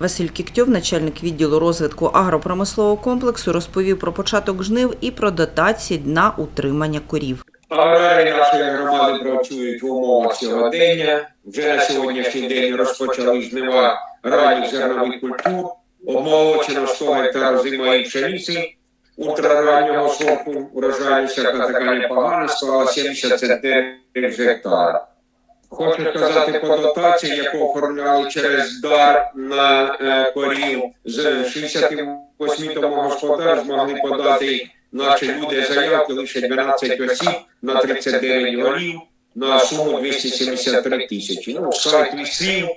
Василь Кіктьов, начальник відділу розвитку агропромислового комплексу, розповів про початок жнив і про дотації на утримання корів. Аграрії нашої громади працюють в умовах сьогодення. Вже на сьогоднішній день розпочали жнива ранніх зернових культур, обмолочено 100 гектар зимої пшениці ультрараннього сорту. Урожайність яка така непогана, склала 70 центнерів з гектара. Хочу сказати по дотації, яку оформляли через дар на е, корів з 68 домогосподарств змогли подати наші люди заявки лише 12 осіб на 39 голів на суму 273 тисячі. Ну, сайт вісів,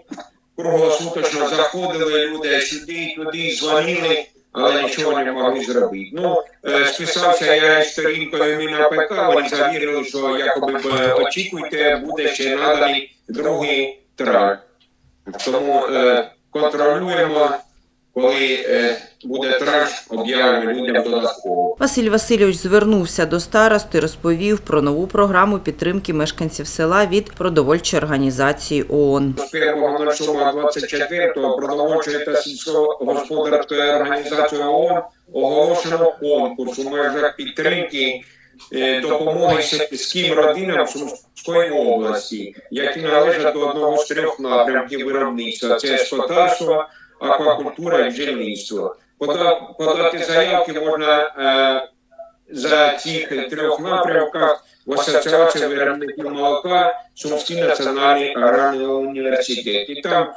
круглосуточно заходили люди сюди, туди, дзвонили, але нічого не могли зробити. Ну, е, списався я із сторінкою МінАПК, вони завірили, що якоби очікуйте, буде ще наданий другий трак. Тому е, контролюємо, коли е, буде транш, об'явимо людям додатково. Василь Васильович звернувся до старости, розповів про нову програму підтримки мешканців села від продовольчої організації ООН. З 1.07.24 продовольчої та сільськогосподарської організації ООН оголошено конкурс у межах підтримки е, допомоги сільським родинам Сумської області, які належать до одного з трьох напрямків виробництва: це скотарство, аквакультура і бджільництво. Пода- Подати заявки можна е, за цих трьох напрямках в Асоціації виробників молока Сумський національний аграрний університет. І там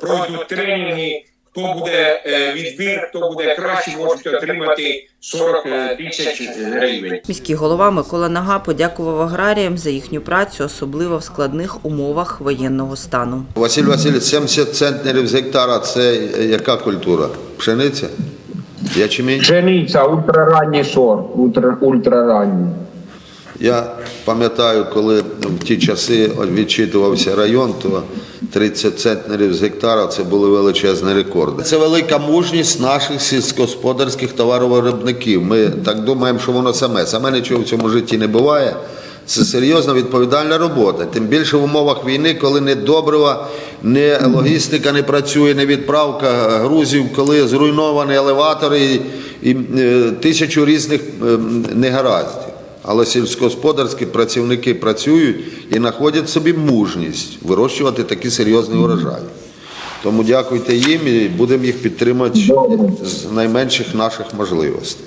пройдуть тренінги. Хто буде е, відбір, хто буде краще, можуть отримати 40 тисяч гривень. Міський голова Микола Нага подякував аграріям за їхню працю, особливо в складних умовах воєнного стану. Василь Васильович, 70 центнерів з гектара це яка культура? Пшениця? Ячмінь? Пшениця, ультраранній сорт, ультра, ультраранній. Я пам'ятаю, коли в ті часи відчитувався район, то 30 центнерів з гектара це були величезні рекорди. Це велика мужність наших сільськогосподарських товаровиробників. Ми так думаємо, що воно саме. Саме нічого в цьому житті не буває. Це серйозна відповідальна робота. Тим більше в умовах війни, коли не добрива, не логістика не працює, не відправка грузів, коли зруйновані елеватори і, і е, тисячу різних е, негараздів. Але сільськогосподарські працівники працюють і знаходять собі мужність вирощувати такі серйозні урожаї. Тому дякуйте їм і будемо їх підтримати з найменших наших можливостей.